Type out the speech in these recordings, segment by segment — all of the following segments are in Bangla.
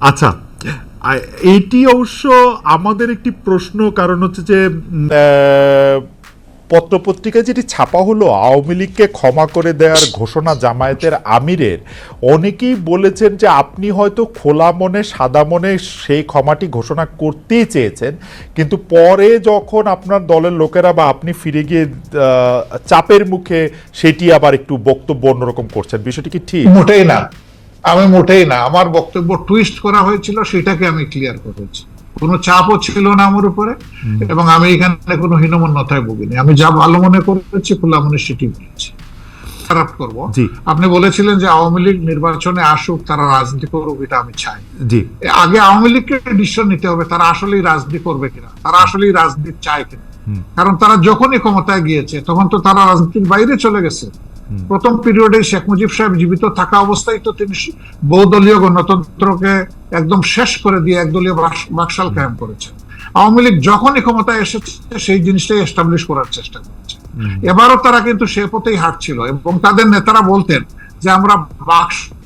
আচ্ছা এটি অবশ্য আমাদের একটি প্রশ্ন কারণ হচ্ছে যে পত্রপত্রিকায় যেটি ছাপা হলো, আওয়ামী লীগকে ক্ষমা করে দেওয়ার ঘোষণা জামায়াতের আমিরের, অনেকেই বলেছেন যে আপনি হয়তো খোলা মনে, সাদা মনে সেই ক্ষমাটি ঘোষণা করতেই চেয়েছেন। কিন্তু পরে যখন আপনার দলের লোকেরা বা আপনি ফিরে গিয়ে চাপের মুখে সেটি আবার একটু বক্তব্য অন্যরকম করছেন, বিষয়টি কি ঠিক? মোটেই না। আমি মোটেই না। আমার বক্তব্য টুইস্ট করা হয়েছিল, সেটাকে আমি ক্লিয়ার করেছি। কোনো চাপও ছিল না আমার উপরে এবং আমি এখানে কোনো হীনমন্যতায় ভুগিনি আমি যা ভালো মনে করেছি খোলা মনে সেটি বলেছি। খারাপ করব। আপনি বলেছিলেন যে আওয়ামী লীগ নির্বাচনে আসুক তারা রাজনীতি করুক এটা আমি চাই। আগে আওয়ামী লীগকে ডিসিশন নিতে হবে তারা আসলেই রাজনীতি করবে কিনা তারা আসলেই রাজনীতি চায় কিনা। কারণ তারা যখনই ক্ষমতায় গিয়েছে তখন তো তারা রাজনীতির বাইরে চলে গেছে। প্রথম পিরিয়ডে শেখ মুজিব সাহেব জীবিত থাকা অবস্থায় তো তিনি বহুদলীয় গণতন্ত্রকে একদম শেষ করে দিয়ে একদলীয় বাক- বাকশাল কায়েম করেছেন। আওয়ামী লীগ যখনই ক্ষমতায় এসেছে সেই জিনিসটাই এস্টাবলিশ করার চেষ্টা করেছে। এবারও তারা কিন্তু সে পথেই হাঁটছিল এবং তাদের নেতারা বলতেন যে আমরা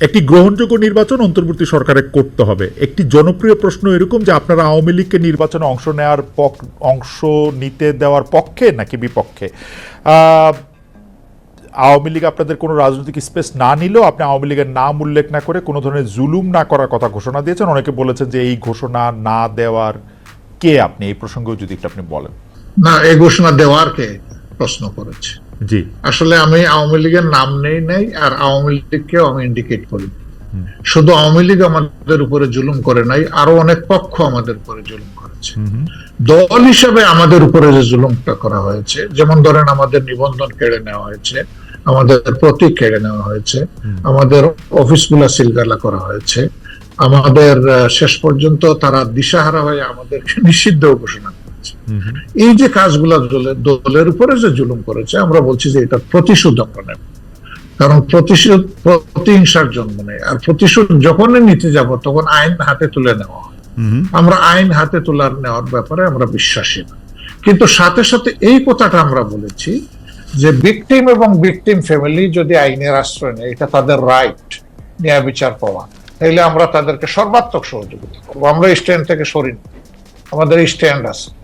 একটি গ্রহণযোগ্য নির্বাচন অন্তর্বর্তী সরকারে করতে হবে। একটি জনপ্রিয় প্রশ্ন এরকম যে আপনারা আওয়ামী লীগকে নির্বাচনে অংশ নেওয়ার পক- অংশ নিতে দেওয়ার পক্ষে নাকি বিপক্ষে? আওয়ামী লীগ আপনাদের কোনো রাজনৈতিক স্পেস না নিলেও আপনি আওয়ামী লীগের নাম উল্লেখ না করে কোনো ধরনের জুলুম না করার কথা ঘোষণা দিয়েছেন। অনেকে বলেছেন যে এই ঘোষণা না দেওয়ার কে আপনি? এই প্রসঙ্গেও যদি একটু আপনি বলেন। না, এই ঘোষণা দেওয়ার কে প্রশ্ন করেছে? জি। আসলে আমি আওয়ামী লীগের নাম নেই নেই আর আওয়ামী লীগকেও আমি ইন্ডিকেট করি। শুধু আওয়ামী লীগ আমাদের উপরে জুলুম করে নাই আরও অনেক পক্ষ আমাদের উপরে জুলুম করেছে। দল হিসেবে আমাদের উপরে যে জুলুমটা করা হয়েছে যেমন ধরেন আমাদের নিবন্ধন কেড়ে নেওয়া হয়েছে আমাদের প্রতীক কেড়ে নেওয়া হয়েছে আমাদের অফিসগুলা সিলগালা করা হয়েছে আমাদের শেষ পর্যন্ত তারা দিশাহারা হয়ে আমাদেরকে নিষিদ্ধ ঘোষণা এই যে কাজগুলো দলের উপরে যে জুলুম করেছে আমরা বলছি যে এটা প্রতিশোধ আমরা নেব। কারণ প্রতিশোধ প্রতিহিংসার জন্ম নেই আর প্রতিশোধ যখনই নিতে যাব তখন আইন হাতে তুলে নেওয়া হয়। আমরা আইন হাতে তোলার নেওয়ার ব্যাপারে আমরা বিশ্বাসী না। কিন্তু সাথে সাথে এই কথাটা আমরা বলেছি যে ভিকটিম এবং ভিকটিম ফ্যামিলি যদি আইনের আশ্রয় নেয় এটা তাদের রাইট ন্যায় বিচার পাওয়া তাইলে আমরা তাদেরকে সর্বাত্মক সহযোগিতা করব। আমরা স্ট্যান্ড থেকে সরিনি। আমাদের স্ট্যান্ড আছে।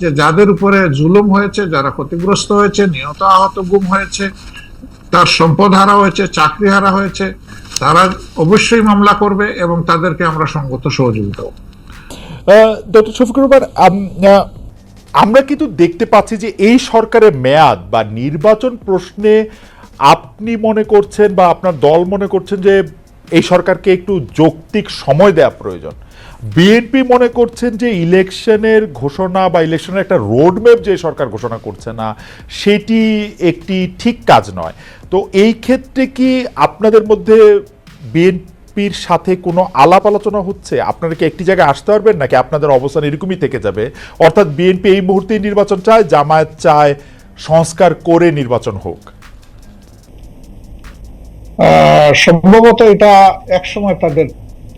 যে যাদের উপরে জুলুম হয়েছে, যারা ক্ষতিগ্রস্ত হয়েছে, নিহত আহত, গুম হয়েছে, তার সম্পদ হারা হয়েছে চাকরি হারা হয়েছে, তারা অবশ্যই মামলা করবে এবং তাদেরকে আমরা সঙ্গত সহযোগিতা আমরা কিন্তু দেখতে পাচ্ছি যে এই সরকারের মেয়াদ বা নির্বাচন প্রশ্নে আপনি মনে করছেন বা আপনার দল মনে করছেন যে এই সরকারকে একটু যৌক্তিক সময় দেওয়া প্রয়োজন। বিএনপি মনে করছেন যে ইলেকশনের ঘোষণা বা ইলেকশনের একটা রোডম্যাপ যে সরকার ঘোষণা করছে না, সেটি একটি ঠিক কাজ নয়। তো এই ক্ষেত্রে কি আপনাদের মধ্যে বিএনপির সাথে কোনো আলাপ আলোচনা হচ্ছে? আপনারা কি একটি জায়গায় আসতে পারবেন নাকি আপনাদের অবস্থান এরকমই থেকে যাবে? অর্থাৎ বিএনপি এই মুহূর্তে নির্বাচন চায়, জামায়াত চায়, সংস্কার করে নির্বাচন হোক। সম্ভবত এটা একসময় তাদের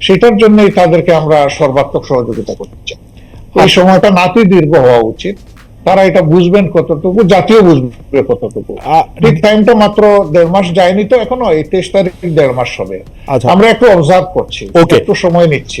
সেটার জন্যই তাদেরকে আমরা সর্বাত্মক সহযোগিতা করতে চাই। এই সময়টা নাতি দীর্ঘ হওয়া উচিত। তারা এটা বুঝবেন কতটুকু জাতীয় বুঝবে কতটুকু। ঠিক টাইমটা মাত্র দেড় মাস যায়নি তো এখনও এই তেইশ তারিখ দেড় মাস হবে। আচ্ছা। আমরা একটু অবজার্ভ করছি. একটু সময় নিচ্ছি।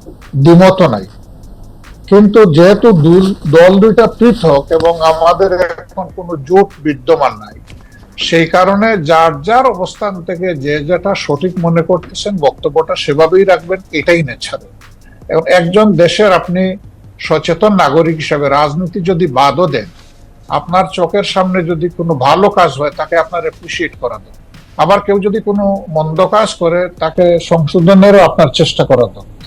দ্বিমত নাই। কিন্তু যেহেতু দল দুইটা পৃথক এবং আমাদের এখন কোনো জোট বিদ্যমান নাই, সেই কারণে যার যার অবস্থান থেকে যে যেটা সঠিক মনে করতেছেন, বক্তব্যটা সেভাবেই রাখবেন, এটাই নেছাড়ে এবং একজন দেশের আপনি সচেতন নাগরিক হিসাবে রাজনীতি যদি বাদও দেন, আপনার চোখের সামনে যদি কোনো ভালো কাজ হয়, তাকে আপনার অ্যাপ্রিসিয়েট করা দরকার। আবার কেউ যদি কোনো মন্দ কাজ করে, তাকে সংশোধনেরও আপনার চেষ্টা করা দরকার।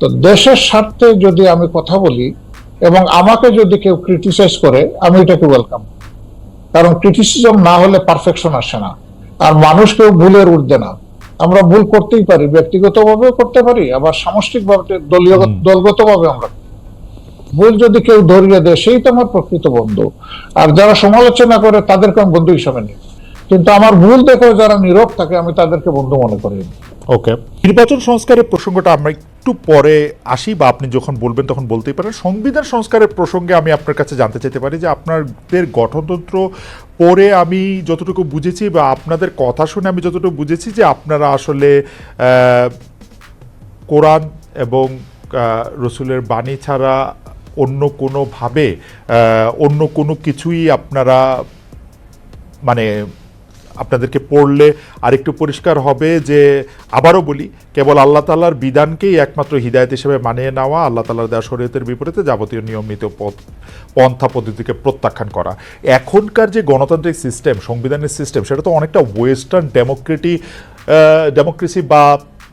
তো দেশের স্বার্থে যদি আমি কথা বলি এবং আমাকে যদি কেউ ক্রিটিসাইজ করে আমি এটাকে ওয়েলকাম কারণ ক্রিটিসিজম না হলে পারফেকশন আসে না। আর মানুষ কেউ ভুলের ঊর্ধ্বে না। আমরা ভুল করতেই পারি ব্যক্তিগতভাবেও করতে পারি আবার সামষ্টিকভাবে দলীয় দলগতভাবে আমরা ভুল যদি কেউ ধরিয়ে দেয় সেই তো আমার প্রকৃত বন্ধু। আর যারা সমালোচনা করে তাদেরকে আমি বন্ধু হিসাবে নিই। কিন্তু আমার ভুল দেখেও যারা নীরব থাকে আমি তাদেরকে বন্ধু মনে করি। ওকে। নির্বাচন সংস্কারের প্রসঙ্গটা আমরা একটু পরে আসি বা আপনি যখন বলবেন তখন বলতেই পারেন। সংবিধান সংস্কারের প্রসঙ্গে আমি আপনার কাছে জানতে চাইতে পারি যে আপনাদের গঠনতন্ত্র পরে আমি যতটুকু বুঝেছি বা আপনাদের কথা শুনে আমি যতটুকু বুঝেছি যে আপনারা আসলে কোরআন এবং রসুলের বাণী ছাড়া অন্য কোনোভাবে অন্য কোনো কিছুই আপনারা মানে আপনাদেরকে পড়লে আরেকটু পরিষ্কার হবে যে আবারও বলি, কেবল আল্লাহ তাল্লার বিধানকেই একমাত্র হৃদায়ত হিসেবে মানিয়ে নেওয়া, আল্লাহ তাল্লাহর দেওয়া শরীয়তের বিপরীতে যাবতীয় নিয়মিত পথ, পন্থা পদ্ধতিকে প্রত্যাখ্যান করা। এখনকার যে গণতান্ত্রিক সিস্টেম সংবিধানের সিস্টেম সেটা তো অনেকটা ওয়েস্টার্ন ডেমোক্রেটি ডেমোক্রেসি বা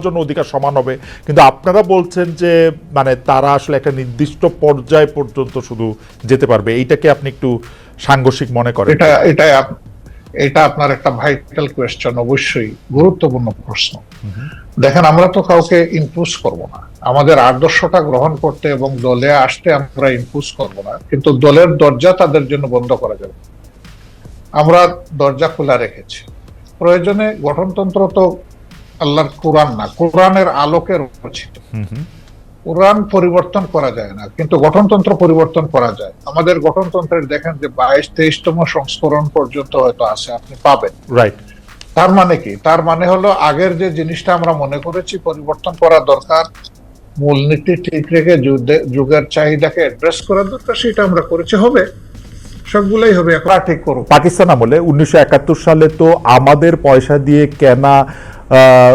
জন্য অধিকার সমান হবে। কিন্তু আপনারা বলছেন যে মানে তারা আসলে একটা নির্দিষ্ট পর্যায় পর্যন্ত শুধু যেতে পারবে। এইটাকে আপনি একটু সাংঘর্ষিক মনে করেন। এটা এটা এটা আপনার একটা ভাইটাল কোয়েশ্চেন অবশ্যই গুরুত্বপূর্ণ প্রশ্ন। দেখেন, আমরা তো কাউকে ইম্পোজ করব না। আমাদের আদর্শটা গ্রহণ করতে এবং দলে আসতে আমরা ইম্পোজ করব না। কিন্তু দলের দরজা তাদের জন্য বন্ধ করা যাবে। আমরা দরজা খোলা রেখেছি। প্রয়োজনে গঠনতন্ত্র তো আল্লাহর কোরআন না কোরআনের আলোকে রচিত কোরআন পরিবর্তন করা যায় না কিন্তু গঠনতন্ত্র পরিবর্তন করা যায়। আমাদের গঠনতন্ত্রের দেখেন যে বাইশ তেইশতম সংস্করণ পর্যন্ত হয়তো আছে আপনি পাবেন। রাইট তার মানে কি? তার মানে হলো আগের যে জিনিসটা আমরা মনে করেছি পরিবর্তন করা দরকার মূলনীতি ঠিক রেখে যুগের চাহিদাকে অ্যাড্রেস করার দরকার সেটা আমরা করেছি হবে। সবগুলোই হবে ঠিক করব পাকিস্তান আমলে উনিশশো একাত্তর সালে তো আমাদের পয়সা দিয়ে কেনা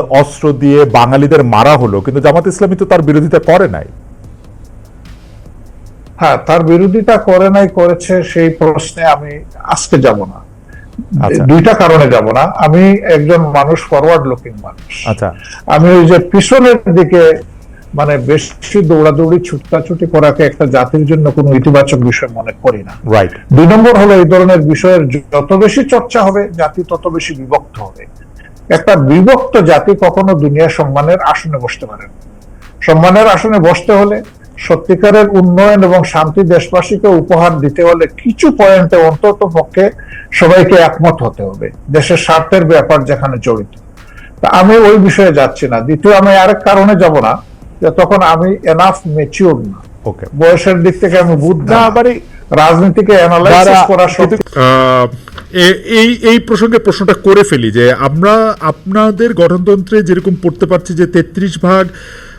অস্ত্র দিয়ে বাঙালিদের মারা হলো কিন্তু জামাত ইসলামী তো তার বিরোধিতা করে নাই। হ্যাঁ তার বিরোধিতা করে নাই করেছে সেই প্রশ্নে আমি আজকে যাব না। আচ্ছা। দুইটা কারণে যাব না। আমি একজন মানুষ ফরওয়ার্ড লুকিং মানুষ। আচ্ছা। আমি ওই যে পিছনের দিকে মানে বেশি দৌড়াদৌড়ি ছুটাছুটি করাকে একটা জাতির জন্য কোনো ইতিবাচক বিষয় মনে করি না। রাইট দুই নম্বর হলো এই ধরনের বিষয়ের যত বেশি চর্চা হবে জাতি তত বেশি বিভক্ত হবে। একটা বিভক্ত জাতি কখনো দুনিয়ার সম্মানের আসনে বসতে পারে না। সম্মানের আসনে বসতে হলে সত্যিকারের উন্নয়ন এবং শান্তি দেশবাসীকে উপহার দিতে হলে কিছু পয়েন্টে অন্তত পক্ষে সবাইকে একমত হতে হবে। দেশের স্বার্থের ব্যাপার যেখানে জড়িত। তা আমি ওই বিষয়ে যাচ্ছি না। দ্বিতীয় আমি আরেক কারণে যাব না যে তখন আমি এনাফ মেচিউর না। ওকে বয়সের দিক থেকে আমি বুধ না রাজনীতিকে অ্যানালাইসিস করা সত্যি এই এই প্রসঙ্গে প্রশ্নটা করে ফেলি যে আমরা আপনাদের গঠনতন্ত্রে যেরকম পড়তে পারছি যে তেত্রিশ ভাগ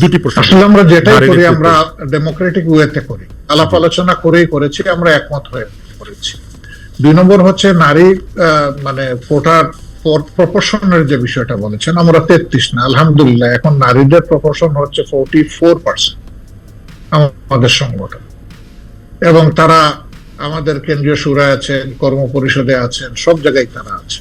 দুটি প্রশ্ন আসলে আমরা যেটাই করি আমরা ডেমোক্রেটিক ওয়েতে করি। আলাপ আলোচনা করেই করেছি আমরা একমত হয়ে করেছি। দুই নম্বর হচ্ছে নারী মানে কোটার প্রপোর্শনের যে বিষয়টা বলেছেন আমরা তেত্রিশ না আলহামদুলিল্লাহ এখন নারীদের প্রপোর্শন হচ্ছে ফোরটি ফোর পার্সেন্ট আমাদের সংগঠন। এবং তারা আমাদের কেন্দ্রীয় সুরায় আছেন কর্ম পরিষদে আছেন সব জায়গায় তারা আছে